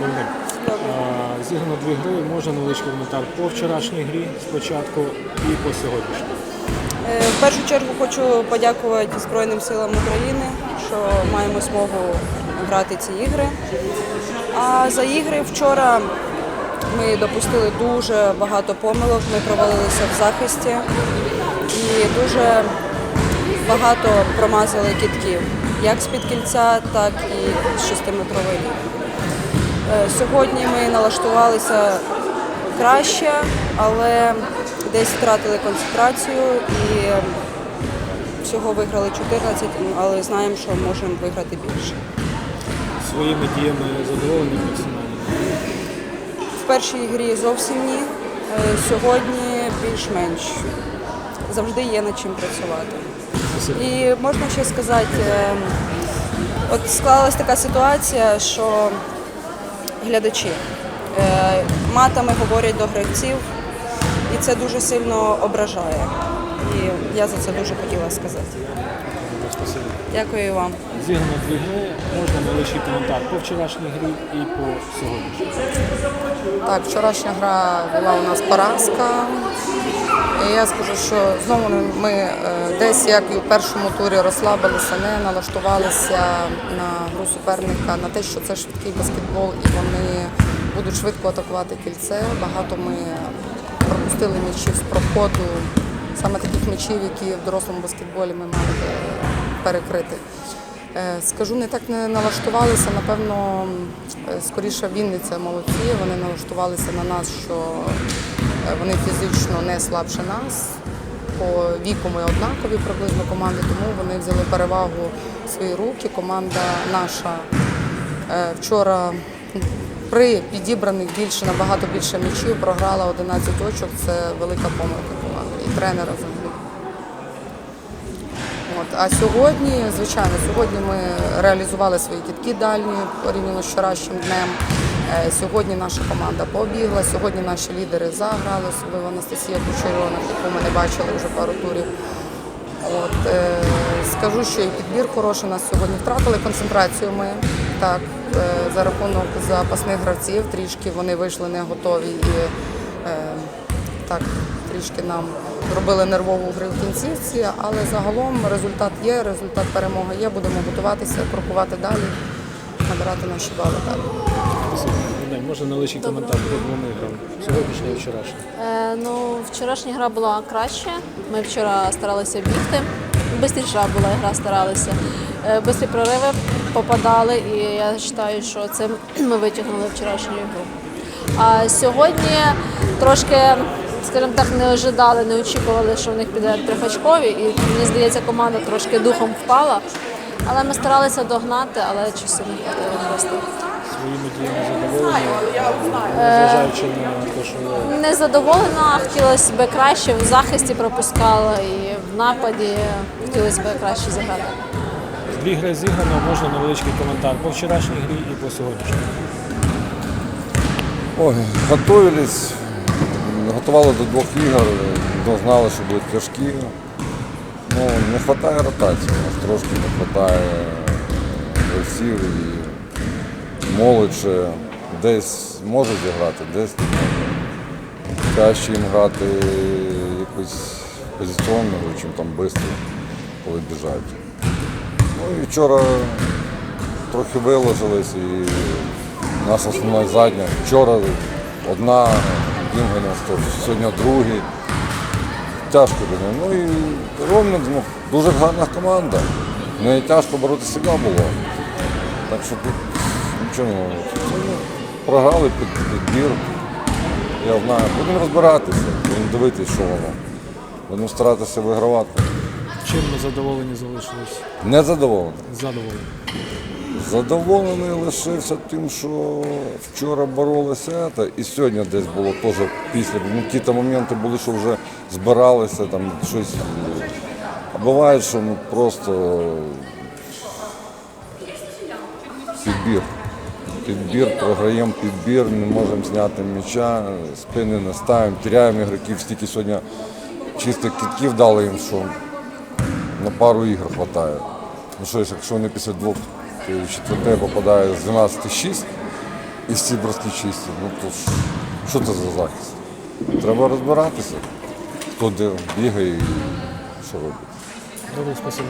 Добре. Зіграно дві гри, можна невеличкий коментар по вчорашній грі спочатку і по сьогоднішній. Е, В першу чергу хочу подякувати Збройним силам України, що маємо змогу грати ці ігри. А за ігри вчора ми допустили дуже багато помилок. Ми провалилися в захисті і дуже багато промазали кітків, як з-під кільця, так і з шестиметрової лінії. Е, Сьогодні ми налаштувалися краще, але десь втратили концентрацію і всього виграли 14, але знаємо, що можемо виграти більше. Своїми діями задоволені персонально. В першій грі зовсім ні. Е, Сьогодні більш-менш завжди є над чим працювати. І можна ще сказати, е, от склалась така ситуація, що глядачі е, матами говорять до гравців, і це дуже сильно ображає. І я за це дуже хотіла сказати. Добре, Дякую вам. Зіграно дві гри, можна невеличкий коментар по вчорашній грі і по сьогоднішній. Так, вчорашня гра була у нас поразка. І я скажу, що знову ми е, десь, як і у першому турі, розслабилися, не налаштувалися на гру суперника, на те, що це швидкий баскетбол і вони будуть швидко атакувати кільце. Багато ми пропустили м'ячів з проходу, саме таких м'ячів, які в дорослому баскетболі ми мали перекрити. Е, Скажу, не так не налаштувалися. Напевно, е, скоріше Вінниця молодці. Вони налаштувалися на нас, що е, вони фізично не слабше нас. По віку ми однакові приблизно команди, тому вони взяли перевагу в свої руки. Команда наша вчора при підібраних більше набагато більше м'ячів програла 11 очок. Це велика помилка команди і тренера взагалі. А сьогодні, звичайно, сьогодні ми реалізували свої кітки дальні порівняно з вчорашнім днем. Е, Сьогодні наша команда побігла, сьогодні наші лідери заграли, особливо Анастасія Кучерьона, яку ми не бачили вже пару турів. От, е, скажу, що і підбір хороший нас сьогодні. Втратили концентрацію ми так, е, за рахунок запасних гравців. Трішки вони вийшли не готові і е, так трішки нам зробили нервову гри в кінцівці, але загалом результат є, результат перемоги є. Будемо готуватися, крокувати далі, набирати наші бали далі. Дай, Можна невеличкий коментар по двом іграм. Сьогоднішній і вчорашній. Е, ну, вчорашня гра була краще. Ми вчора старалися бігти. Бистріша була гра, старалися. Е, бистрі прориви попадали, і я вважаю, що це ми витягнули вчорашню гру. А сьогодні трошки, скажімо так, не ожидали, не очікували, що в них піде трьохочкові. І мені здається, команда трошки духом впала. Але ми старалися догнати, але часу не хватило просто. Своїми діями задоволені, незважаючи на те, що Не задоволена, хотілося б краще в захисті пропускала і в нападі хотілося б краще заграти. дві гри зіграно, можна невеличкий коментар по вчорашній грі і по сьогоднішній. Ой, готували до двох ігор, ну, знали, що будуть тяжкі. Ну, не вистачає ротації, у нас трошки не вистачає гравців і молодь ще десь може зіграти, десь не. Краще їм грати якось позиціонно, ніж там швидко, коли біжать. Ну і вчора трохи виложились і нас основна задня. Вчора одна, Дінгена, сьогодні другий. Тяжко для. Ну і Ромник ну, дуже гарна команда. Не тяжко боротися було. Так що тут нічого. Ну, Програли під підбір. Я знаю, будемо розбиратися, будемо дивитися, що воно. Будемо старатися вигравати. Чим ми задоволені залишились? Незадоволені. Задоволені. Задоволений лишився тим, що вчора боролися, і сьогодні десь було теж після. Ну, ті моменти були, що вже збиралися, там щось. А буває, що ну, просто підбір. Підбір, програємо підбір, не можемо зняти м'яча, спини не ставимо, теряємо ігроків, стільки сьогодні чистих кітків дали їм, що на пару ігор вистачає. Ну що ж, якщо вони після двох е, четверте попадає з 12 6, і всі броски чисті. Ну то ж, що це за захист? Треба розбиратися, хто де бігає і що робить. Добре, спасибо.